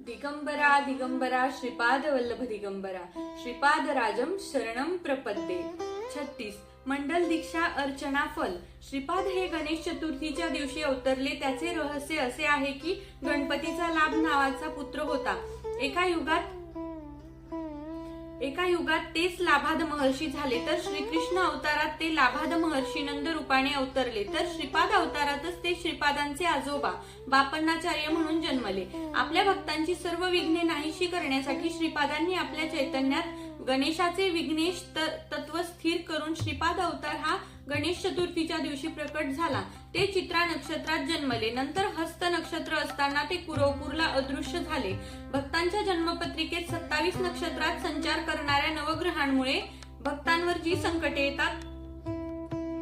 दिगंबरा दिगंबरा श्रीपाद वल्लभ दिगंबरा श्रीपाद राजम शरणम प्रपद्ये. छत्तीस. मंडल दीक्षा अर्चना फल. श्रीपाद हे गणेश चतुर्थीच्या दिवशी अवतरले. त्याचे रहस्य असे आहे की गणपतीचा लाभ नावाचा पुत्र होता. एका युगात एका युगात तेच लाभाद महर्षी झाले तर श्रीकृष्ण अवतारात ते लाभाद महर्षी नंद रूपाने अवतरले. तर श्रीपाद अवतारातच ते श्रीपादांचे आजोबा बापन्नाचार्य म्हणून जन्मले. आपल्या भक्तांची सर्व विघ्ने नाहीशी करण्यासाठी श्रीपादांनी आपल्या चैतन्यात गणेशाचे विघ्नेश त- तत्व स्थिर करून श्रीपाद अवतार हा गणेश चतुर्थीच्या दिवशी प्रकट झाला. ते चित्रा नक्षत्रात जन्मले. नंतर हस्त नक्षत्र असताना ते कुरवपूरला अदृश्य झाले. भक्तांच्या जन्मपत्रिकेत सत्तावीस नक्षत्रात संचार करणाऱ्या नवग्रहांमुळे भक्तांवर जी संकटे येतात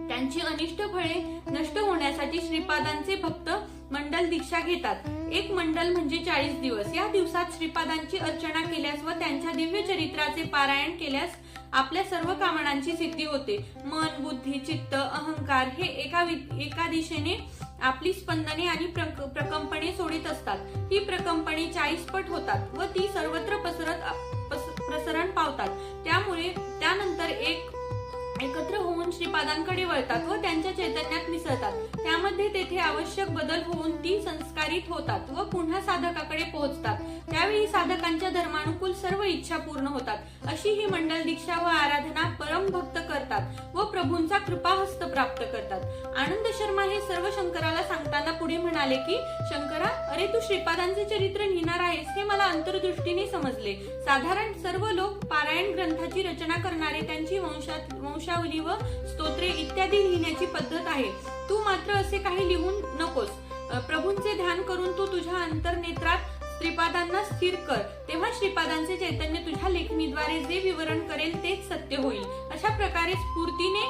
त्यांची अनिष्ट फळे नष्ट होण्यासाठी श्रीपादांचे भक्त मंडल दीक्षा घेतात. एक मंडल म्हणजे चाळीस दिवस. या दिवसात श्रीपादांची अर्चना केल्यास व त्यांच्या दिव्य चरित्राचे पारायण केल्यास आपल्या सर्व कामनांची सिद्धी होते. मन बुद्धी चित्त अहंकार हे एका वि- एका दिशेने आपली स्पंदने आणि प्रक- प्रकंपणे सोडित असतात. ही प्रकंपणे चाळीस पट होतात व ती सर्वत्र पसरत पस- प्रसरण पावतात. त्यामुळे त्यानंतर एक एकत्र होऊन श्रीपादांकडे वळतात व त्यांच्या चैतन्यात मिसळतात. त्यामध्ये तेथे आवश्यक बदल होऊन ती संस्कारित होतात व पुन्हा साधकाकडे पोहोचतात. त्यावेळी साधकांच्या धर्मानुकूल सर्व इच्छा पूर्ण होतात. अशी ही मंडल दीक्षा व आराधना परम भक्त करतात व प्रभूंचा कृपाहस्त प्राप्त करतात. आनंद शर्मा हे सर्व शंकराला सांगताना पुढे म्हणाले की शंकरा अरे तू श्रीपादांचे चरित्र लिहिणार आहेस हे मला अंतर्दृष्टीने समजले. साधारण सर्व लोक पारायण ग्रंथाची रचना करणारे त्यांची वंशात वंशावली व स्तोत्रे इत्यादी लिहिण्याची पद्धत आहे. तू मात्र असे काही लिहून नकोस. प्रभूंचे ध्यान करून तू तुझ्या अंतर्नेत्रात श्रीपादांना स्थिर कर. तेव्हा श्रीपादांचे चैतन्य तुझ्या लेखणीद्वारे जे विवरण करेल तेच सत्य होईल. अशा प्रकारे स्फूर्तीने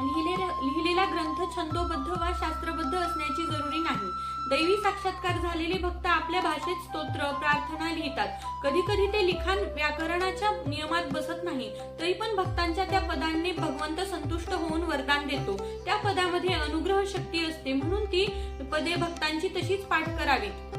लिहिलेला लिहिलेला ग्रंथ छंदोबद्ध वा शास्त्रबद्ध असण्याची जरुरी नाही. दैवी साक्षात्कार झालेले भक्त आपल्या भाषेत स्तोत्र प्रार्थना लिहितात. कधी कधी ते लिखाण व्याकरणाच्या नियमात बसत नाही तरी पण भक्तांच्या त्या पदांनी भगवंत संतुष्ट होऊन वरदान देतो. त्या पदामध्ये अनुग्रह शक्ती असते म्हणून ती पदे भक्तांची तशीच पाठ करावीत.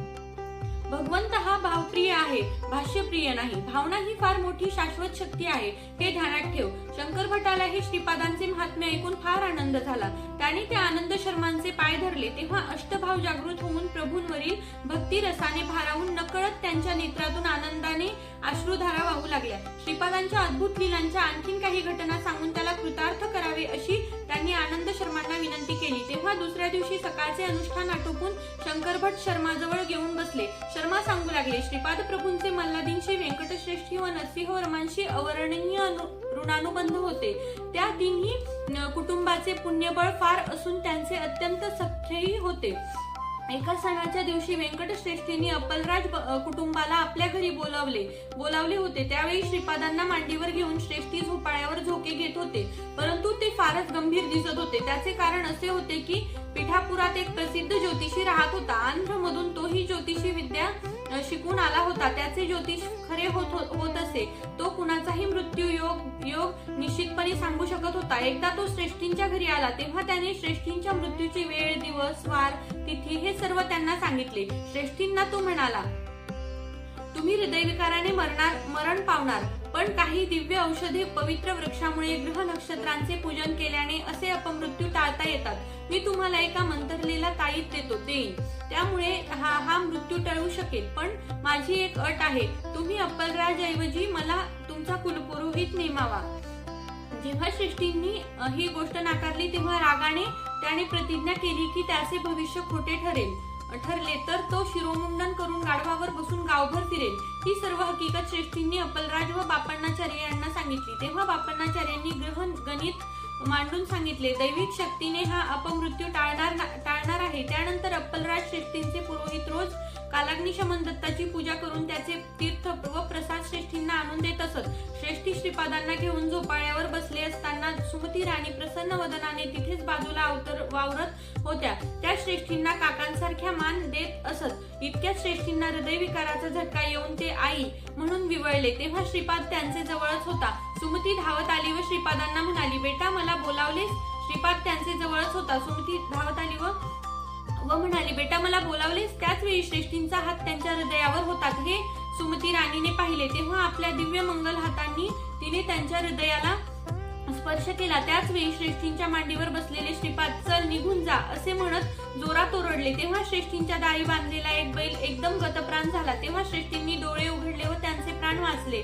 भगवंत हा भावप्रिय आहे भाष्यप्रिय नाही. भावना ही फार मोठी शाश्वत शक्ती आहे. हे ध्यानात ठेव. शंकर भटाला हे श्रीपादांचे महात्म्य ऐकून फार आनंद झाला. त्याने त्या आनंद शर्मांचे पाय धरले तेव्हा अष्टभाव जागृत होऊन प्रभूंवरील भक्ती रसाने भारावून नकळत त्यांच्या नेत्रातून आनंदाने अश्रुधारा वाहू लागल्या. श्रीपादांच्या अद्भुत लिलांच्या आणखीन काही घटना सांगून त्याला कृतार्थ करावे अशी त्यांनी आनंद शर्मांना विनंती केली. तेव्हा दुसऱ्या दिवशी सकाळचे अनुष्ठान आटोपून शंकर भट शर्माजवळ घेऊन बसले. शर्मा सांगू लागले श्रीपाद प्रभूंचे मल्हादींशी व्यंकटश्रेष्ठी व नरसिंहवर्मांशी अवर्णनीय ऋणानुबंध होते. त्या तिन्ही कुटुंबाचे पुण्यबळ फार असून त्यांचे अत्यंत सख्यही होते. एका सणाच्या दिवशी व्यंकटश्रेष्ठींनी अप्पलराज कुटुंबाला आपल्या घरी बोलावले. बोलावले होते. त्यावेळी श्रीपादांना मांडीवर घेऊन श्रेष्ठी झोपाळ्यावर झोके घेत होते. परंतु ते फारच गंभीर दिसत होते. त्याचे कारण असे होते की पिठापुरात एक प्रसिद्ध ज्योतिषी राहत होता. आंध्रमधून तोही ज्योतिषी विद्या शिकून आला होता. त्याचे ज्योतिष खरे होत होत असे. तो कुणाचाही मृत्यू योग योग निश्चितपणे सांगू शकत होता. एकदा तो श्रेष्ठींच्या घरी आला तेव्हा त्याने श्रेष्ठींच्या मृत्यूची वेळ दिवस वार तिथी हे सर्व त्यांना सांगितले. श्रेष्ठींना तो म्हणाला तुम्ही हृदयविकाराने मरणार मरण पावणार पण काही दिव्य औषधे पवित्र वृक्षामुळे ग्रह नक्षत्रांचे पूजन केल्याने असे अपमृत्यू टाळता येतात. मी तुम्हाला एका मंतरलेला ताईत देतो देईन. त्यामुळे हा हा मृत्यू टळू शकेल. पण माझी एक अट आहे तुम्ही अप्पलराज ऐवजी मला तुमचा कुलपुरोहित नेमावा. जेव्हा श्रेष्ठींनी ही गोष्ट नाकारली तेव्हा रागाने त्याने प्रतिज्ञा केली की त्याचे भविष्य खोटे ठरेल. ठरले तर तो शिरोमुंडन करून गाढवावर बसून गावभर फिरेल. ही सर्व हकीकत श्रेष्ठींनी अप्पलराज व बापण्णाचार्य यांना सांगितली. तेव्हा बापण्णाचार्यांनी ग्रह गणित मांडून सांगितले दैविक शक्तीने हा अपमृत्यू टाळणार टाळणार आहे. त्यानंतर अप्पलराज श्रेष्ठींचे पुरोहित रोज कालाग्नी शमन दत्ताची पूजा करून त्याचे तीर्थ व प्रसाद श्रेष्ठींना आणून देत असत. श्रेष्ठी श्रीपादांना घेऊन झोपाळ्यावर बसले असताना सुमती राणी प्रसन्न वदनाने तिथेच बाजूला अवतर वावरत होत्या. त्या श्रेष्ठींना काकांसारख्या मान देत असत. इतक्या श्रेष्ठींना हृदयविकाराचा झटका येऊन ते आई म्हणून विवळले. तेव्हा श्रीपाद त्यांचे जवळच होता. सुमती धावत आली व श्रीपादांना म्हणाली बेटा मला बोलावलेस? श्रीपाद त्यांचे जवळच होता. सुमती धावत आली व व म्हणाली बेटा मला बोलावलेस? त्याच वेळी श्रेष्ठींचा हात त्यांच्या हृदयावर होता हे सुमती राणीने पाहिले तेव्हा आपल्या दिव्य मंगल हातांनी तिने त्यांच्या हृदयाला स्पर्श केला. त्याच वेळी श्रेष्ठींच्या मांडीवर बसलेले श्रीपाद चल निघून जा असे म्हणत जोरात ओरडले. तेव्हा श्रेष्ठींच्या दारी बांधलेला एक बैल एकदम गतप्राण झाला. तेव्हा श्रेष्ठींनी डोळे उघडले व त्यांचे पुराण वाचले.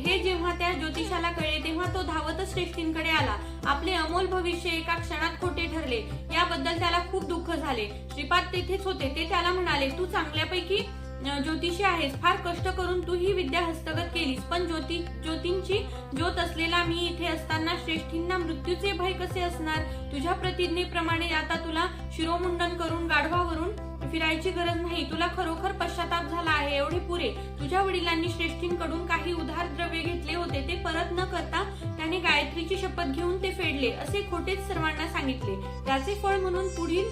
हे जेव्हा त्या ज्योतिषाला कळले तेव्हा तो धावतच श्रेष्ठींकडे आला. आपले अमोल भविष्य एका क्षणात खोटे ठरले. याबद्दल त्याला खूप दुःख झाले. श्रीपाद तेथेच होते ते त्याला म्हणाले तू चांगल्यापैकी ज्योतिषी आहेस. फार कष्ट करून तू ही विद्या हस्तगत केलीस. पण ज्योती ज्योतींची ज्योत असलेला मी इथे असताना श्रेष्ठींना मृत्यूचे भय कसे असणार? तुझ्या प्रतिज्ञेप्रमाणे आता तुला शिरोमुंडन करून गाढवावरून फिरायची गरज नाही. तुला खरोखर पश्चाताप झाला आहे. एवढे पुरे. तुझ्या वडिलांनी श्रेष्ठींकडून काही उधार द्रव्य घेतले होते. ते परत न करता त्याने गायत्रीची शपथ घेऊन ते फेडले. असे खोटेच सर्वांना सांगितले. त्याचे फळ म्हणून पुढील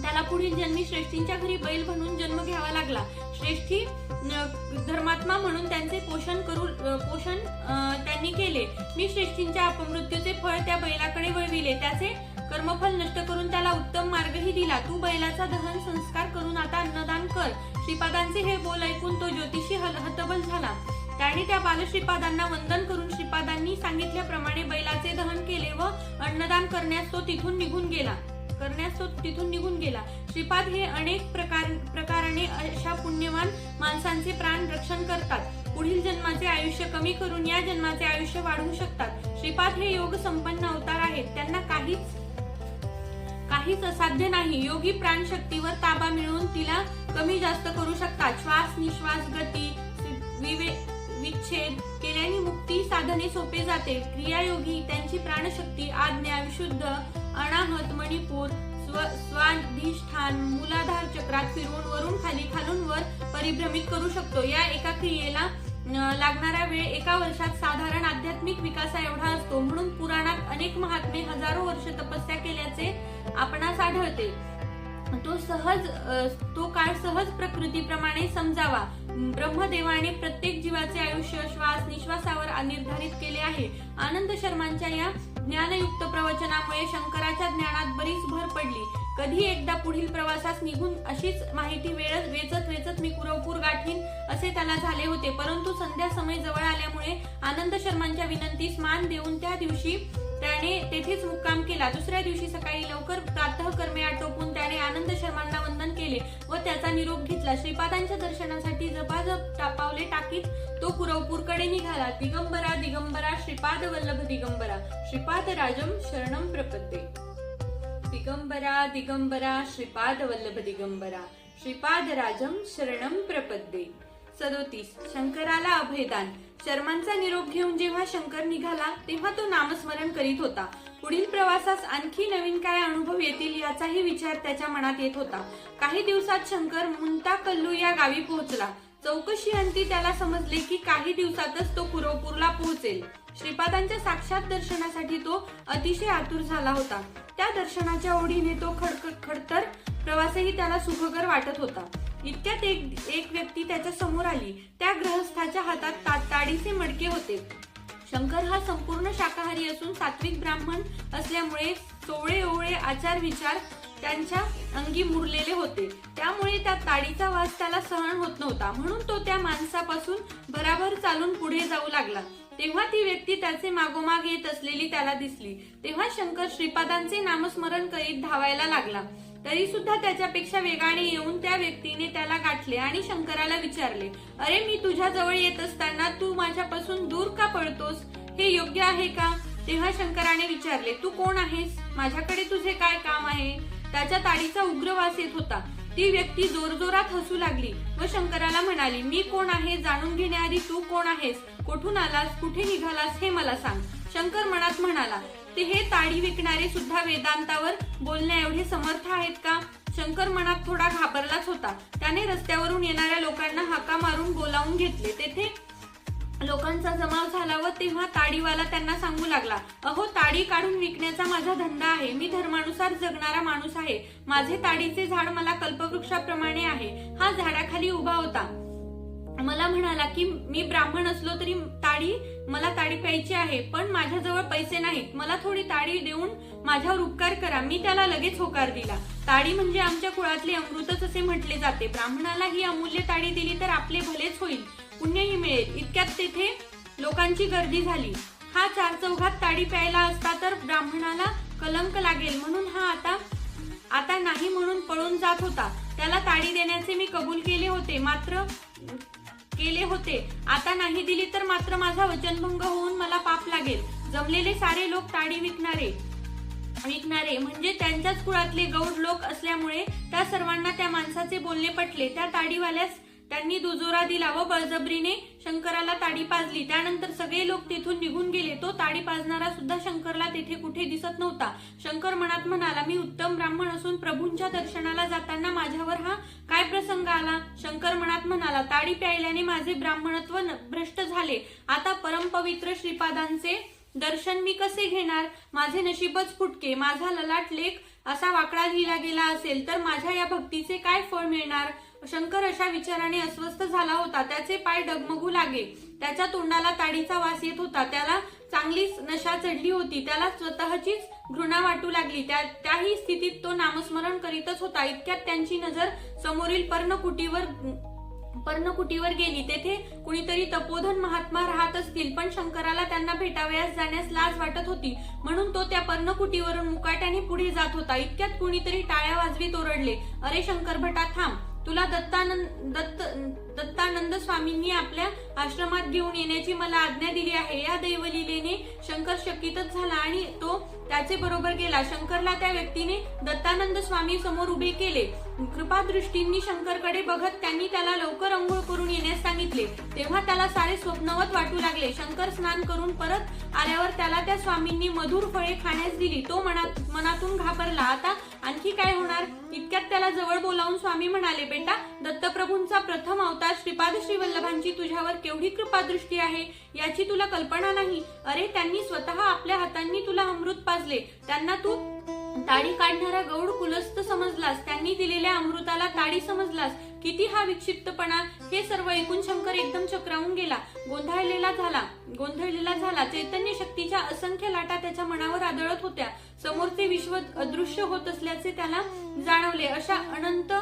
त्याला पुढील जन्मी श्रेष्ठींच्या घरी बैल म्हणून जन्म घ्यावा लागला. श्रेष्ठी धर्मात्मा म्हणून त्यांचे पोषण करू पोषण त्यांनी केले. मी श्रेष्ठींच्या अपमृत्यूचे फळ त्या बैलाकडे वळविले. त्याचे कर्मफल नष्ट करून त्याला उत्तम मार्गही दिला. तू बैलाचा दहन संस्कार करून आता अन्नदान कर. श्रीपादांचे हे बोल ऐकून तो ज्योतिषी हल- हतबल झाला. त्याने त्या बालश्रीपादांना वंदन करून श्रीपादांनी सांगितल्याप्रमाणे बैलाचे दहन केले व अन्नदान करण्यास तो तिथून निघून गेला. करण्यास तो तिथून निघून गेला. श्रीपाद हे अनेक प्रकार प्रकाराने अशा पुण्यवान माणसांचे प्राण रक्षण करतात. पुढील जन्माचे आयुष्य कमी करून या जन्माचे आयुष्य वाढवू शकतात. श्रीपाद हे योग संपन्न अवतार आहेत. त्यांना काहीच काहीच असाध्य नाही. योगी प्राणशक्तीवर ताबा मिळवून तिला कमी जास्त करू शकतात. श्वास निश्वास गती विवे विच्छेद केल्याने मुक्ती साधने सोपे जाते. क्रियायोगी त्यांची प्राणशक्ती आज्ञा विशुद्ध अनाहत मणिपूर स्व स्वाधिष्ठान मूलाधार चक्रात फिरवून वरून खाली खालून वर परिभ्रमित करू शकतो. या एका क्रियेला लागणारा वेळ एका वर्षात साधारण आध्यात्मिक विकासा एवढा असतो. म्हणून पुराणात अनेक महात्मे हजारो वर्ष तपस्या केल्याचे आपणास आढळते. तो सहज तो काळ सहज प्रकृतीप्रमाणे समजावा. ब्रह्मदेवाने प्रत्येक जीवाचे आयुष्य श्वास निश्वासावर निर्धारित केले आहे. आनंद शर्मांच्या या ज्ञानयुक्त प्रवचनामुळे शंकराच्या ज्ञानात बरीच भर पडली. कधी एकदा पुढील प्रवासास निघून अशीच माहिती वेळच वेचत वेचत मी कुरवपूर गाठीन असे त्याला झाले होते. परंतु संध्या समय जवळ आल्यामुळे आनंद शर्मांच्या विनंतीस मान देऊन त्या दिवशी त्याने तेथेच मुक्काम केला. दुसऱ्या दिवशी सकाळी लवकर प्रातः कर्मे आटोपून त्याने आनंद शर्मांना वंदन केले व त्याचा निरोप घेतला. श्रीपादांच्या दर्शनासाठी जपाजप टापावले टाकीत तो कुरवपूरकडे निघाला. दिगंबरा दिगंबरा श्रीपाद वल्लभ दिगंबरा. श्रीपाद राजम शरणम प्रपद्ये. दिगंबरा दिगंबरा श्रीपाद वल्लभ दिगंबरा. श्रीपाद राजम शरणम प्रपद्ये. सदोतीस. शंकराला अभयदान. शर्मांचा निरोप घेऊन जेव्हा शंकर निघाला तेव्हा तो नामस्मरण करीत होता. पुढील प्रवासास आणखी नवीन काय अनुभव येतील याचाही विचार त्याच्या मनात येत होता. काही दिवसात शंकर मुंता कल्लू या गावी पोहोचला. चौकशी अंती त्याला समजले की काही दिवसातच तो कुरवपूरला पोहोचेल. श्रीपादांच्या साक्षात दर्शनासाठी तो अतिशय आतुर झाला होता. त्या दर्शनाच्या ओढीने तो खडक खडतर प्रवासही त्याला सुखकर वाटत होता. इतक्यात एक एक व्यक्ती त्याच्यासमोर आली. त्या ग्रहस्थाच्या हातात ता- ताडीचे मडके होते. शंकर हा संपूर्ण शाकाहारी असून सात्विक ब्राह्मण असल्यामुळे सोवळे ओवळे आचार विचार त्यांच्या अंगी मुरलेले होते. त्यामुळे त्या ताडीचा वास त्याला सहन होत नव्हता. म्हणून तो त्या माणसापासून भराभर चालून पुढे जाऊ लागला. तेव्हा ती व्यक्ती त्याचे मागोमाग येत असलेली त्याला दिसली. तेव्हा शंकर श्रीपादांचे नामस्मरण करीत धावायला लागला. तरी सुद्धा त्याच्यापेक्षा वेगाने येऊन त्या व्यक्तीने त्याला गाठले आणि शंकराला विचारले अरे मी तुझ्या जवळ येत असताना तू माझ्यापासून दूर का पळतोस हे योग्य आहे का? तेव्हा शंकराने विचारले तू कोण आहेस? माझ्याकडे तुझे काय काम आहे? त्याच्या ताडीचा उग्र वास येत होता. ती व्यक्ती जोरजोरात हसू लागली. व शंकराला म्हणाली मी कोण आहे? जाणून घेण्याआधी तू कोण आहेस? कुठून आलास? कुठे निघालास? हे मला सांग. शंकर मनात म्हणाला ते हे ताडी विकणारे सुद्धा वेदांतावर बोलण्या एवढे समर्थ आहेत का? शंकर मनात थोडा घाबरलाच होता. त्याने रस्त्यावरून येणाऱ्या लोकांना हाका मारून बोलावून घेतले. तेथे लोकांचा जमाव झाला व तेव्हा ताडीवाला त्यांना सांगू लागला अहो ताडी काढून विकण्याचा माझा धंदा आहे. मी धर्मानुसार जगणारा माणूस आहे. माझे ताडीचे झाड मला कल्पवृक्षाप्रमाणे आहे. हा झाडाखाली उभा होता. मला म्हणाला की मी ब्राह्मण असलो तरी ताडी मला ताडी प्यायची आहे पण माझ्याजवळ पैसे नाहीत. मला थोडी ताडी देऊन माझ्यावर उपकार करा. मी त्याला लगेच होकार दिला. ताडी म्हणजे आमच्या कुळातले अमृतच असे म्हटले जाते. ब्राह्मणाला ही अमूल्य ताडी दिली तर आपले भलेच होईल. पुण्यही मिळेल. इतक्यात तेथे लोकांची गर्दी झाली. हा चार चौघात ताडी प्यायला असता तर ब्राह्मणाला कलंक लागेल. म्हणून हा आता आता नाही म्हणून पळून जात होता. त्याला ताडी देण्याचे मी कबूल केले होते. मात्र केले होते. आता नाही दिली तर मात्र माझा वचनभंग होऊन मला पाप लागेल. जमलेले सारे लोक ताडी विकणारे. विकणारे. म्हणजे त्यांच्याच कुळातले गौड लोक असल्यामुळे त्या सर्वांना त्या माणसाचे बोलणे पटले. त्या ताडीवाल्यास त्यांनी दुजोरा दिला व बळजबरीने शंकराला ताडी पाजली. त्यानंतर सगळे लोक तिथून निघून गेले. तो ताडी पाजणारा सुद्धा शंकरला तेथे कुठे दिसत नव्हता. शंकर मनात म्हणाला मी उत्तम ब्राह्मण असून प्रभूंच्या दर्शनाला जाताना माझ्यावर हा काय प्रसंग आला? शंकर मनात म्हणाला ताडी प्यायल्याने माझे ब्राह्मणत्व न- भ्रष्ट झाले. आता परमपवित्र श्रीपादांचे दर्शन मी कसे घेणार? माझे नशीबच फुटके. माझा ललाट लेख असा वाकडा लिहिला गेला असेल तर माझ्या या भक्तीचे काय फळ मिळणार? शंकर अशा विचाराने अस्वस्थ झाला होता. त्याचे पाय डगमगू लागे. त्याच्या तोंडाला ताडीचा वास येत होता. त्याला चांगलीच नशा चढली होती. त्याला स्वतःचीच घृणा वाटू लागली. त्या त्याही स्थितीत तो नामस्मरण करीतच होता. इतक्यात त्यांची नजर समोरील पर्णकुटीवर पर्णकुटीवर गेली. तेथे कुणीतरी तपोधन महात्मा राहत असतील पण शंकराला त्यांना भेटावयास जाण्यास लाज वाटत होती. म्हणून तो त्या पर्णकुटीवरून मुकाट्याने पुढे जात होता. इतक्यात कुणीतरी टाळ्या वाजवीत ओरडले. अरे शंकर भटा थांब. तुला दत्तानंद दत्त दत्तानंद स्वामींनी आपल्या आश्रमात घेऊन येण्याची मला आज्ञा दिली आहे. या दैवलीलेने शंकर शकीतच झाला आणि तो त्याचे बरोबर गेला. शंकरला त्या व्यक्तीने दत्तानंद स्वामी समोर उभे केले. कृपादृष्टींनी शंकरकडे बघत त्यांनी त्याला लवकर अंघोळ करून येण्यास सांगितले. तेव्हा त्याला सारे स्वप्नवत वाटू लागले. शंकर स्नान करून परत आल्यावर त्याला त्या स्वामींनी मधुर फळे खाण्यास दिली. तो मनात मनातून घाबरला. आता आणखी काय होणार? इतक्यात त्याला जवळ बोलावून स्वामी म्हणाले बेटा दत्तप्रभूंचा प्रथम अवतार श्रीपाद श्री वल्लभांची तुझ्यावर केवढी कृपादृष्टी आहे याची तुला कल्पना नाही? अरे त्यांनी स्वतः आपल्या हातांनी तुला अमृत पाजले. त्यांना तू ताडी काढणारा गौड कुलस्त समजलास. त्यांनी दिलेल्या अमृताला ताडी समजलास. किती हा विक्षिप्तपणा. हे सर्व ऐकून शंकर एकदम चक्रावून गेला. गोंधळलेला झाला. गोंधळलेला झाला. चैतन्य शक्तीच्या असंख्य लाटा त्याच्या मनावर आदळत होत्या. समोरचे विश्व अदृश्य होत असल्याचे त्याला जाणवले. अशा अनंत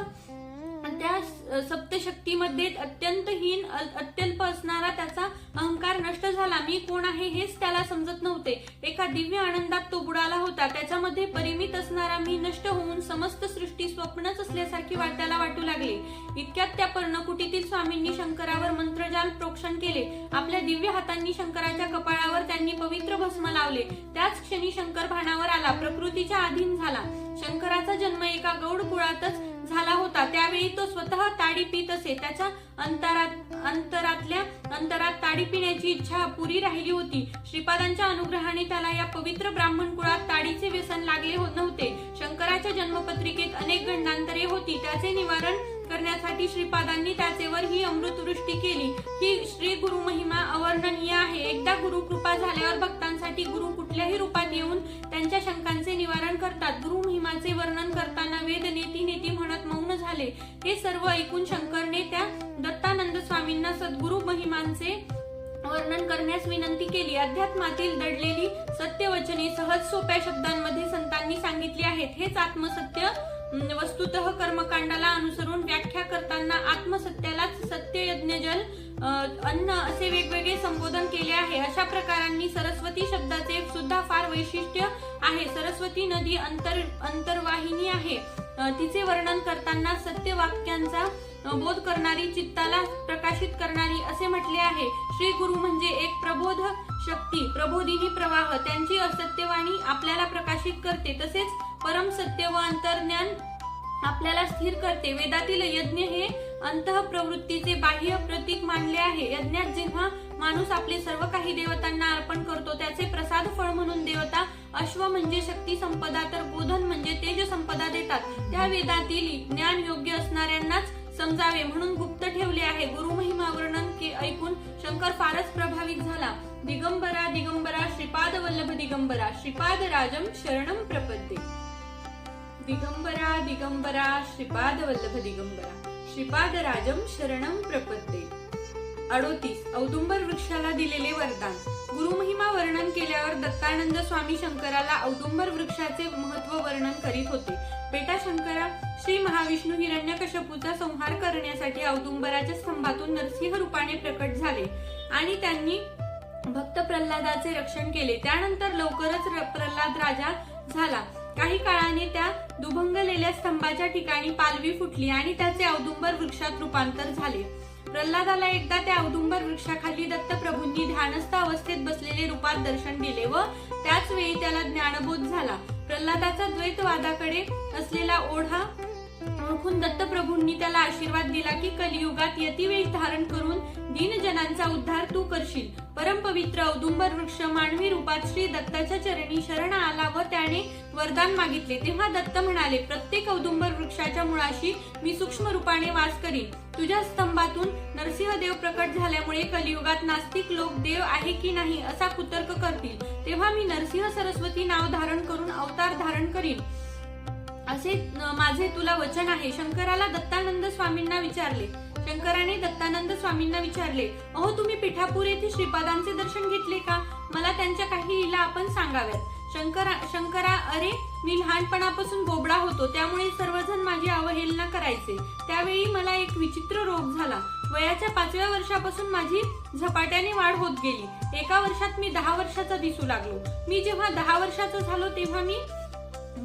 त्या सप्तशक्तीमध्ये अत्यंत हीन अ- अत्यल्प असणारा त्याचा अहंकार नष्ट झाला. मी कोण आहे हेच त्याला समजत नव्हते. एका दिव्य आनंदात तो बुडाला होता. त्याच्यामध्ये परिमित असणारा मी नष्ट होऊन समस्त सृष्टी स्वप्नच असल्यासारखी वाट त्याला वाटू लागले. इतक्यात त्या पर्णकुटीतील स्वामींनी शंकरावर मंत्रजाल प्रोक्षण केले. आपल्या दिव्य हातांनी शंकराच्या कपाळावर त्यांनी पवित्र भस्म लावले. त्याच क्षणी शंकर भानावर आला. प्रकृतीच्या अधीन झाला. शंकराचा जन्म एका गौड कुळातच झाला होता. त्यावेळी तो स्वतः ताडी पित असे. त्याच्या अंतरात अंतरातल्या अंतरात ताडी पिण्याची इच्छा पुरी राहिली होती. श्रीपादांच्या अनुग्रहाने त्याला या पवित्र ब्राह्मण कुळात ताडीचे व्यसन लागले हो- नव्हते. शंकराच्या जन्मपत्रिकेत अनेक गंडांतरे होती. त्याचे निवारण करण्यासाठी श्रीपादांनी त्याचेवर ही अमृतवृष्टी केली. ही श्री गुरु महिमा अवर्णनीय आहे. एकदा गुरु कृपा झाल्यावर भक्तांसाठी गुरु कुठल्याही रूपात येऊन त्यांच्या शंकांचे निवारण करतात. गुरु महिमाचे वर्णन करताना वेद नेती नेती म्हणत मौन झाले. हे सर्व ऐकून शंकरने त्या दत्तानंद स्वामींना सद्गुरु महिमांचे वर्णन करण्यास विनंती केली. अध्यात्मातील दडलेली सत्यवचने सहज सोप्या शब्दांमध्ये संतांनी सांगितली आहेत. हेच आत्मसत्य वस्तुतः कर्मकांडाला अनुसरून व्याख्या करताना आत्मसत्यालाच सत्य यज्ञ जल अन्न असे वेगवेगळे संबोधन केले आहे. अशा प्रकारांनी सरस्वती शब्दाचे सुद्धा फार वैशिष्ट्य आहे. सरस्वती नदी अंतर अंतर्वाहिनी आहे. तिचे वर्णन करताना सत्य वाक्यांचा बोध करणारी चित्ताला प्रकाशित करणारी असे म्हटले आहे. श्री गुरु म्हणजे एक प्रबोध शक्ती. प्रबोधिनी प्रवाह. त्यांची असत्यवाणी आपल्याला प्रकाशित करते. तसेच परम सत्य व अंतर्ज्ञान आपल्याला स्थिर करते. वेदातील यज्ञ हे अंतःप्रवृत्तीचे बाह्य प्रतीक मानले आहे. यज्ञात जेव्हा माणूस आपले सर्व काही देवतांना अर्पण करतो त्याचे प्रसाद फळ म्हणून देवता अश्व म्हणजे शक्ती संपदा तर बोधन म्हणजे तेज संपदा देतात. त्या वेदातील ज्ञान योग्य असणाऱ्यांनाच समजावे म्हणून गुप्त ठेवले आहे. गुरु महिमा वर्णन ऐकून शंकर फारच प्रभावित झाला. दिगंबरा दिगंबरा श्रीपाद वल्लभ दिगंबरा श्रीपाद राजम शरणम प्रपद्ये. दिगंबरा दिगंबरा श्रीपाद वल्लभ दिगंबरा श्रीपाद राजम शरणम प्रपद्ये. अडोतीस औदुंबर वृक्षाला दिलेले वरदान. गुरुमहिमा वर्णन केल्यावर दत्तानंद स्वामी शंकराला औदुंबर वृक्षाचे महत्त्व वर्णन करीत होते. बेटा शंकरा श्री महाविष्णू हिरण्यकशपूचा संहार करण्यासाठी औदुंबराच्या स्तंभातून नरसिंह रूपाने प्रकट झाले आणि त्यांनी भक्त प्रल्हादाचे रक्षण केले. त्यानंतर लवकरच प्रल्हाद राजा झाला. काही काळाने त्या दुभंगलेल्या स्तंभाच्या ठिकाणी पालवी फुटली आणि त्याचे औदुंबर वृक्षात रूपांतर झाले. प्रल्हादाला एकदा त्या औदुंबर वृक्षाखाली दत्तप्रभूंनी ध्यानस्थ अवस्थेत बसलेले रूपात दर्शन दिले व त्याच वेळी त्याला ज्ञानबोध झाला. प्रल्हादाचा द्वैतवादाकडे असलेला ओढा ओळखून दत्तप्रभूंनी त्याला आशीर्वाद दिला की कलियुगात यतिवेश धारण करून दीनजनांचा उद्धार तू करशील. परमपवित्र औदुंबर वृक्ष मानवी रूपात श्री दत्ताच्या चरणी शरण आला व त्याने वरदान मागितले. तेव्हा दत्त म्हणाले प्रत्येक औदुंबर वृक्षाच्या मुळाशी मी सूक्ष्म रूपाने वास करीन. तुझ्या स्तंभातून नरसिंह देव प्रकट झाल्यामुळे कलियुगात नास्तिक लोक देव आहे की नाही असा कुतर्क करतील. तेव्हा मी नरसिंह सरस्वती नाव धारण करून अवतार धारण करीन. असे माझे तुला वचन आहे. शंकराला दत्तानंद स्वामींना विचारले. शंकराने दत्तानंद स्वामींना विचारले अहो तुम्ही पिठापूर येथे श्रीपादांचे दर्शन घेतले का? मला त्यांच्या काही लीला आपण सांगाव्यात. शंकरा शंकरा अरे मी लहानपणापासून बोबडा होतो. त्यामुळे सर्वजण माझी अवहेलना करायचे. त्यावेळी मला एक विचित्र रोग झाला. वयाच्या पाचव्या वर्षापासून माझी झपाट्याने वाढ होत गेली. एका वर्षात मी दहा वर्षाचा दिसू लागलो. मी जेव्हा दहा वर्षाचा झालो तेव्हा मी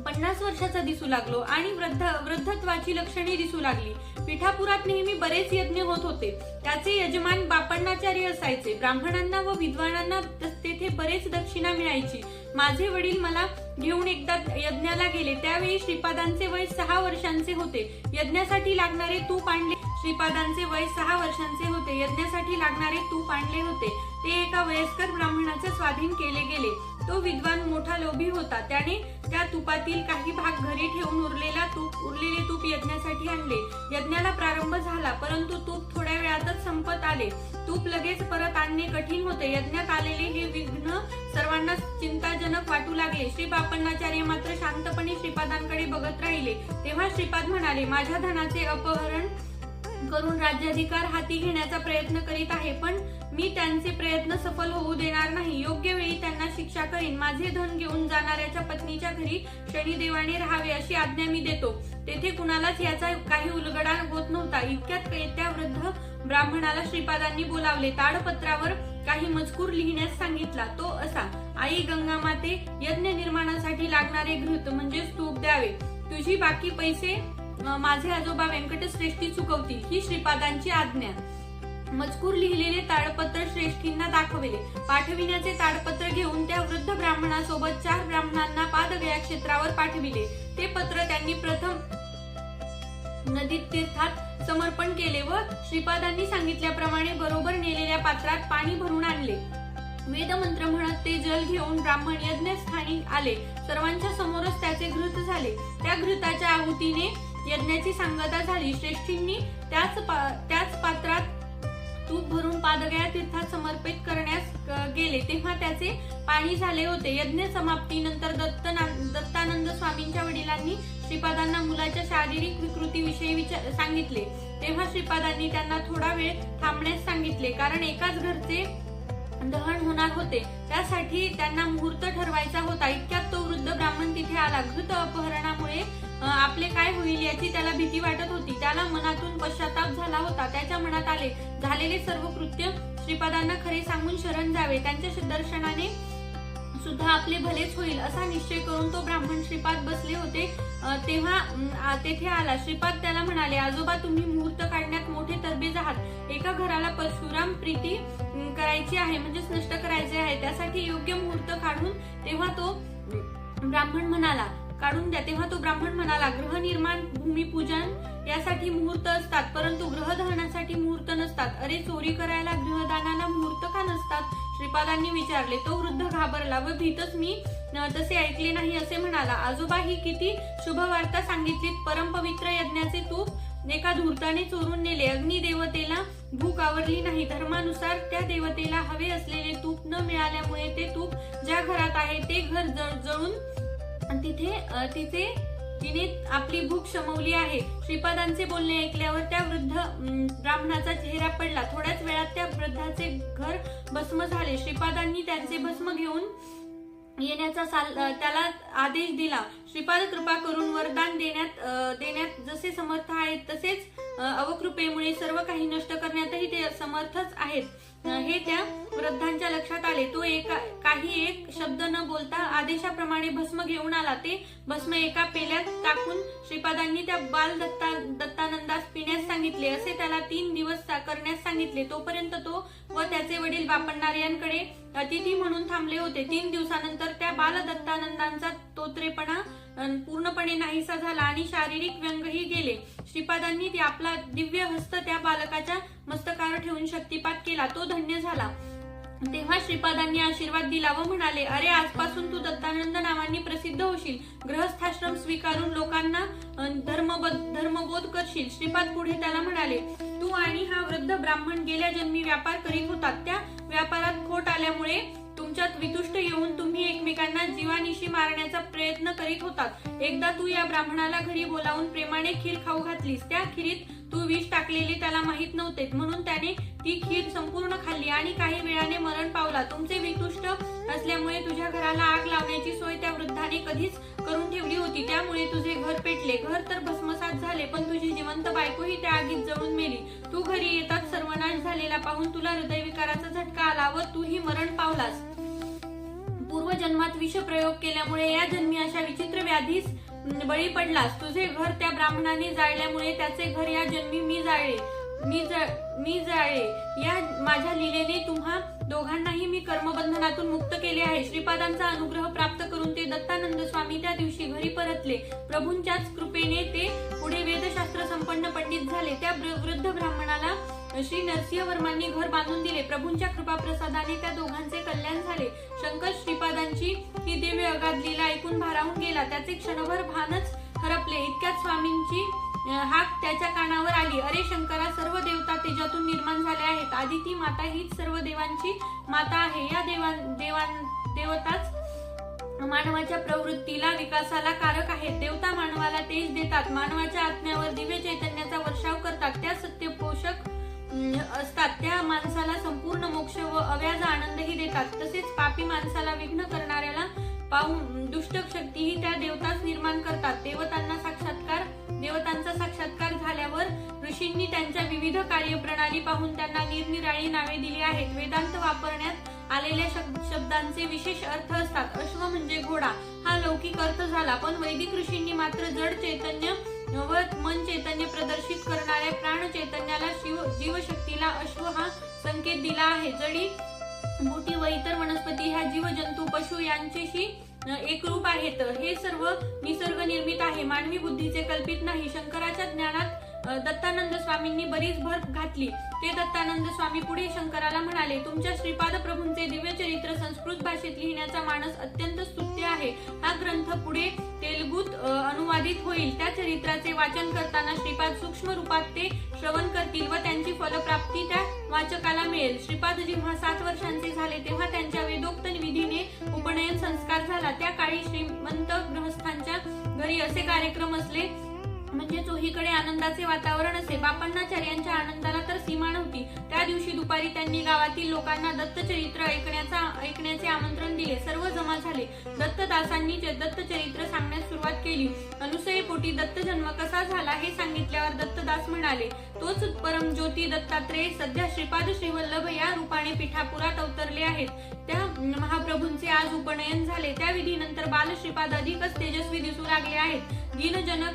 पन्नास वर्षाचा दिसू लागलो आणि वृद्ध वृद्धत्वाची लक्षणे दिसू लागली. पिठापुरात नेहमी बरेच यज्ञ होत होते. त्याचे यजमान बापण्णाचार्य असायचे. ब्राह्मणांना व विद्वानांना तेथे बरेच दक्षिणा मिळायची. माझे वडील मला घेऊन एकदा यज्ञाला गेले. त्यावेळी श्रीपादांचे वय सहा वर्षांचे होते. यज्ञासाठी लागणारे तूप आणले श्रीपादांचे वय सहा वर्षांचे होते. यज्ञासाठी लागणारे तूप आणले होते. ते एका वयस्कर ब्राह्मणाच्या स्वाधीन केले गेले. तो विद्वान मोठा लोभी होता. त्याने त्या तुपातील काही भाग घरी ठेवून उरलेला तूप उरलेले तूप यज्ञासाठी आणले. यज्ञाला प्रारंभ झाला परंतु तूप थोड्या वेळातच संपत आले. तूप लगेच परत आणणे कठीण होते. यज्ञात आलेले हे विघ्न सर्वांना चिंताजनक वाटू लागले. श्री बापण्णाचार्य मात्र शांतपणे श्रीपादांकडे बघत राहिले. तेव्हा श्रीपाद म्हणाले माझ्या धनाचे अपहरण करून राज्याधिकार हाती घेण्याचा प्रयत्न करीत आहे. पण मी त्यांचे प्रयत्न सफल होऊ देणार नाही. योग्य वेळी त्यांना शिक्षा करीन. माझे धन घेऊन जाणाऱ्याच्या पत्नीच्या घरी शनिदेवाने राहावे अशी आज्ञा मी देतो. तेथे कुणालाच याचा काही उलगडा होत नव्हता. इतक्यात त्या वृद्ध ब्राह्मणाला श्रीपादांनी बोलावले. ताडपत्रावर काही मजकूर लिहिण्यास सांगितला. तो असा आई गंगा माते यज्ञ निर्माणासाठी लागणारे घृत म्हणजे स्तूप द्यावे. तुझी बाकी पैसे माझे आजोबा व्यंकटश्रेष्ठी चुकवतील ही श्रीपादांची आज्ञा. मजकूर लिहिलेले ताडपत्र श्रेष्ठींना दाखविले. पाठविण्याचे ताडपत्र घेऊन त्या वृद्ध ब्राह्मणासोबत चार ब्राह्मणांना पादगया क्षेत्रावर पाठविले. ते पत्र त्यांनी प्रथम नदीत तीर्थात समर्पण केले व श्रीपादांनी सांगितल्याप्रमाणे बरोबर नेलेल्या पात्रात पाणी भरून आणले. वेदमंत्र म्हणत ते जल घेऊन ब्राह्मण यज्ञस्थानी आले. सर्वांच्या समोरच त्याचे घृत झाले. त्या घृताच्या आहुतीने यज्ञाची सांगता झाली. श्रेष्ठींनी त्याच पा- त्याच पात्रात तूप भरून पादगया तीर्थात समर्पित करण्यास गेले. तेव्हा त्याचे पाणी झाले होते. यज्ञ समाप्तीनंतर दत्त दत्तानंद स्वामींच्या वडिलांनी श्रीपादांना मुलाच्या शारीरिक विकृतीविषयी विचार सांगितले. तेव्हा श्रीपादांनी त्यांना थोडा वेळ थांबण्यास सांगितले. कारण एकाच घरचे दहन होणार होते. त्यासाठी त्यांना मुहूर्त ठरवायचा होता. इतक्यात तो वृद्ध ब्राह्मण तिथे आला. घृत अपहरणामुळे आपले काय होईल याची त्याला भीती वाटत होती. त्याला मनातून पश्चाताप झाला होता. त्याच्या मनात आले झालेले सर्व कृत्य श्रीपादांना खरे सांगून शरण जावे. त्यांच्या दर्शनाने सुद्धा आपले भलेच होईल असा निश्चय करून तो ब्राह्मण श्रीपाद बसले होते. तेव्हा तेथे आला. श्रीपाद त्याला म्हणाले आजोबा तुम्ही मुहूर्त काढण्यात मोठे तरबेज आहात. एका घराला परशुराम प्रीती करायची आहे म्हणजेच नष्ट करायचे आहे. त्यासाठी योग्य मुहूर्त काढून तेव्हा तो ब्राह्मण म्हणाला काढून द्या. तेव्हा तो ब्राह्मण म्हणाला ग्रहनिर्माण भूमिपूजन यासाठी मुहूर्त असतात परंतु ग्रहदहनासाठी मुहूर्त नसतात. अरे चोरी करायला ग्रहदानाला मुहूर्त का नसतात? श्रीपादांनी विचारले. तो वृद्ध घाबरला व भीतच मी तसे ऐकले नाही असे म्हणाला. आजोबा ही किती शुभवार्ता सांगितली सांगितलीत. परमपवित्र यज्ञाचे तूप एका धूर्ताने चोरून नेले. अग्निदेवतेला भूक आवरली नाही. धर्मानुसार त्या देवतेला हवे असलेले तूप न मिळाल्यामुळे ते तूप ज्या घरात आहे ते घर जळ- आणि तिथे तिथे तिने आपली भूक शमवली आहे. श्रीपादांचे बोलणे ऐकल्यावर त्या वृद्ध ब्राह्मणाचा चेहरा पडला. थोड्याच वेळात त्या वृद्धाचे घर भस्म झाले. श्रीपादांनी त्यांचे भस्म घेऊन येण्याचा साल त्याला आदेश दिला. श्रीपाद कृपा करून वरदान देण्यात देण्यात जसे समर्थ आहेत तसेच अवकृपेमुळे सर्व काही नष्ट करण्यातही ते समर्थच आहेत. हे त्या वृद्धांच्या लक्षात आले. तो एका काही एक शब्द न बोलता आदेशाप्रमाणे भस्म घेऊन आला. ते भस्म एका पेल्यात टाकून श्रीपादांनी त्या बाल दत्ता दत्तानंदास पिण्यास सांगितले. असे त्याला तीन दिवस सा- करण्यास सांगितले. तोपर्यंत तो व त्याचे वडील बापणणाऱ्यांकडे अतिथी म्हणून थांबले होते. तीन दिवसानंतर त्या बाल दत्तानंदांचा तोत्रेपणा पूर्णपणे नाहीसा झाला आणि शारीरिक व्यंगही गेले. श्रीपादांनी ते आपला दिव्य हस्त त्या बालकाच्या मस्तकावर ठेवून शक्तिपात केला. तो धन्य झाला. तेव्हा श्रीपादांनी आशीर्वाद दिला व म्हणाले अरे आजपासून तू दत्तानंद नावांनी प्रसिद्ध होशील. ग्रहस्थाश्रम स्वीकारून लोकांना धर्मबोध धर्मबोध करशील. श्रीपाद पुढे त्याला म्हणाले तू आणि हा वृद्ध ब्राह्मण गेल्या जन्मी व्यापार करीत होता त्या व्यापारात खोट आल्यामुळे तुमच्यात वितुष्ट येऊन तुम्ही एकमेकांना जीवानिशी मारण्याचा प्रयत्न करीत होतात. एकदा तू या ब्राह्मणाला घरी बोलावून प्रेमाने खीर खाऊ घातलीस. त्या खीरीत तू विष टाकलेले त्याला माहीत नव्हते. म्हणून त्याने ती खीर संपूर्ण खाल्ली आणि काही वेळाने मरण पावला. तुमचे वितुष्ट असल्यामुळे तुझ्या घराला आग लावण्याची सोय त्या वृद्धाने कधीच करून ठेवली होती. त्यामुळे तुझे घर पेटले. घर तर भस्मसात झाले पण तुझी जिवंत बायकोही त्या आगीत जळून मेली. तू घरी येताच सर्वनाश झालेला पाहून तुला हृदयविकाराचा झटका आला व तूही मरण पावलास. पूर्वजन्मात विषप्रयोग केल्यामुळे या जन्मी अशा विचित्र व्याधीस बळी पडलास. तुझे घर त्या ब्राह्मणाने जाळल्यामुळे त्याचे घर या जन्मी मी जाळले. मी मी जाळे या माझ्या लिलेने तुम्हा दोघांनाही मी कर्मबंधनातून मुक्त केले आहे. श्रीपादांचा अनुग्रह प्राप्त घरी प्रभूंच्याच कृपेने ते पुढे वेदशास्त्र संपन्न पंडित झाले. त्या वृद्ध ब्राह्मणाला श्री नरसिंहवर्मांनी घर बांधून दिले. प्रभूंच्या कृपा प्रसादाने त्या दोघांचे कल्याण झाले. शंकर श्रीपादांची ही दिव्य अगाध लीला ऐकून भारावून गेला. त्याचे क्षणभर भानच हरपले. इतक्यात स्वामींची हाक त्याच्या कानावर आली. अरे शंकरा सर्व देवता तेजातून निर्माण झाले आहेत. आदिती माता हीच सर्व देवांची माता आहे. या देवां देवां देवताच मानवाच्या प्रवृत्तीला विकासाला कारक आहेत. देवता मानवाला तेज देतात. मानवाच्या आत्म्यावर दिव्य चैतन्याचा वर्षाव करतात. त्या सत्य पोषक असतात. त्या माणसाला संपूर्ण मोक्ष व अव्याज आनंदही देतात. तसेच पापी माणसाला विघ्न करणाऱ्याला पाहून दुष्ट शक्तीही त्या देवताच निर्माण करतात. देवतांना साक्षात्कार देवतांचा साक्षात्कार झाल्यावर ऋषींनी त्यांच्या विविध कार्यप्रणाली पाहून त्यांना निरनिराळी नावे दिली आहेत. वेदांत वापरण्यात आलेल्या शब्दांचे विशेष अर्थ असतात. अश्व म्हणजे घोडा. हा लौकिक अर्थ झाला पण वैदिक ऋषींनी मात्र जड चैतन्य व मन चैतन्य प्रदर्शित करणाऱ्या प्राण चैतन्याला शिव जीवशक्तीला अश्व हा संकेत दिला आहे. जडी मोठी व इतर वनस्पती ह्या जीव जंतू पशु यांच्याशी एकरूप आहेत. हे सर्व निसर्ग निर्मित आहे. मानवी बुद्धीचे कल्पित नाही. शंकराच्या ज्ञानात दत्तानंद स्वामींनी बरीच भर घातली. ते दत्तानंद स्वामी पुढे शंकराला म्हणाले तुमच्या श्रीपाद प्रभूंचे दिव्य चरित्र संस्कृत भाषेत लिहिण्याचा मानस अत्यंत स्तुत्य आहे. हा ग्रंथ पुढे तेलगूत अनुवादित होईल. त्या चरित्राचे वाचन करताना श्रीपाद सूक्ष्म रूपात ते श्रवण करतील व त्यांची फलप्राप्ती त्या वाचकाला मिळेल. श्रीपाद जेव्हा सात वर्षांचे झाले तेव्हा त्यांच्या वेदोक्त विधीने उपनयन संस्कार झाला. त्या काळी श्रीमंत गृहस्थांच्या घरी असे कार्यक्रम असले म्हणजे चोहीकडे आनंदाचे वातावरण असे. बापण्णाचार्यांच्या आनंदाला तर सीमा नव्हती. त्या दिवशी दुपारी त्यांनी गावातील लोकांना दत्तचरित्र ऐकण्याचा ऐकण्याचे आमंत्रण दिले. सर्व जमा झाले. दत्तदासांनी च- दत्तचरित्र सांगण्यास सुरुवात केली. अनुसयेपोटी दत्त जन्म कसा झाला हे सांगितल्यावर दत्तदास म्हणाले तोच परम ज्योती दत्तात्रेय सध्या श्रीपाद श्रीवल्लभ या रूपाने पिठापुरात अवतरले आहेत. त्या महाप्रभूंचे आज उपनयन झाले. त्या विधीनंतर बाल श्रीपाद अधिकच तेजस्वी दिसू लागले आहेत. दिनजनक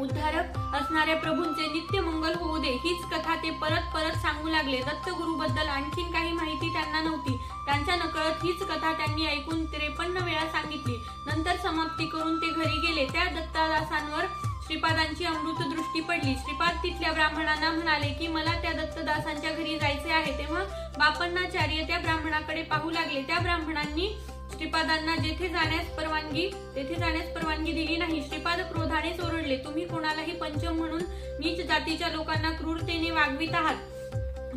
उद्धारक असणाऱ्या प्रभूंचे नित्य मंगल होऊ दे. हीच कथा ते परत परत सांगू लागले. दत्तगुरूबद्दल आणखीन काही माहिती त्यांना नव्हती. त्यांच्या नकळत हीच कथा त्यांनी ऐकून त्रेपन्न वेळा सांगितली. नंतर समाप्ती करून ते घरी गेले. त्या दत्तादासांवर श्रीपादांची अमृत दृष्टी पडली. श्रीपाद तिथल्या ब्राह्मणांना म्हणाले की मला त्या दत्तदासांच्या घरी जायचे आहे. तेव्हा बापन्नाचार्य त्या ब्राह्मणाकडे पाहू लागले. त्या ब्राह्मणांनी श्रीपादांना जेथे जाण्यास परवानगी तेथे जाण्यास परवानगी दिली नाही. श्रीपाद क्रोधाने चोरडले तुम्ही कोणालाही पंचम म्हणून नीच जातीच्या लोकांना क्रूरतेने वागवित आहात.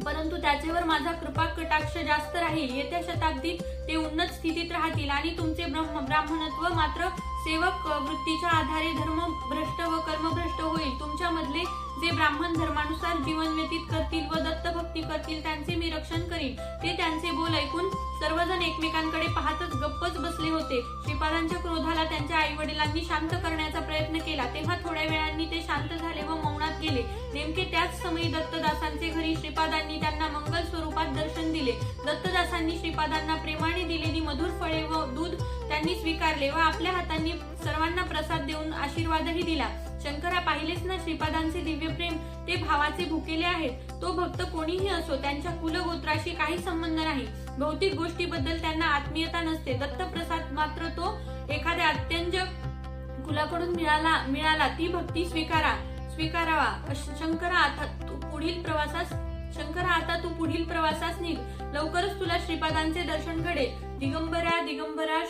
परंतु त्याच्यावर माझा कृपा कटाक्ष जास्त राहील. येत्या शताब्दीत ते उन्नत स्थितीत राहतील आणि तुमचे ब्रह्म ब्राह्मणत्व मात्र सेवक वृत्तीच्या आधारे धर्म भ्रष्ट व कर्मभ्रष्ट होईल. तुमच्यामधले जे ब्राह्मण धर्मानुसार जीवन व्यतीत करतील व दत्तभक्ती करतील त्यांचे मी रक्षण करीन. ते त्यांचे बोल ऐकून सर्वजण एकमेकांकडे पाहतच गप्पच बसले होते. श्रीपादांच्या क्रोधाला त्यांच्या आई वडिलांनी शांत करण्याचा प्रयत्न केला. तेव्हा थोड्या वेळांनी ते शांत झाले व मौनात गेले. नेमके त्याच समयी दत्तदासांचे घरी श्रीपादांनी त्यांना मंगल स्वरूपात दर्शन दिले. दत्तदासांनी श्रीपादांना प्रेमाने दिलेली मधुर फळे व दूध त्यांनी स्वीकारले व आपल्या हातांनी सर्वांना प्रसाद देऊन आशीर्वादही दिला. शंकरा पाहिलेच ना श्रीपादांचे दिव्य प्रेम. ते भावाचे भुकेले आहेत. तो भक्त कोणीही असो त्यांच्या कुलगोत्राशी काही संबंध नाही. भौतिक गोष्टीबद्दल त्यांना आत्मीयता नसते. दत्तप्रसाद मात्र तो एखाद्या अत्यंत कुलाकडून मिळाला मिळाला. ती भक्ती स्वीकारा स्वीकारावा. अश- शंकरा आता तू पुढील प्रवासास शंकरा आता तू पुढील प्रवासास निघ. लवकरच तुला श्रीपादांचे दर्शन घडेल. दिगंबरा दिगंबरा श्री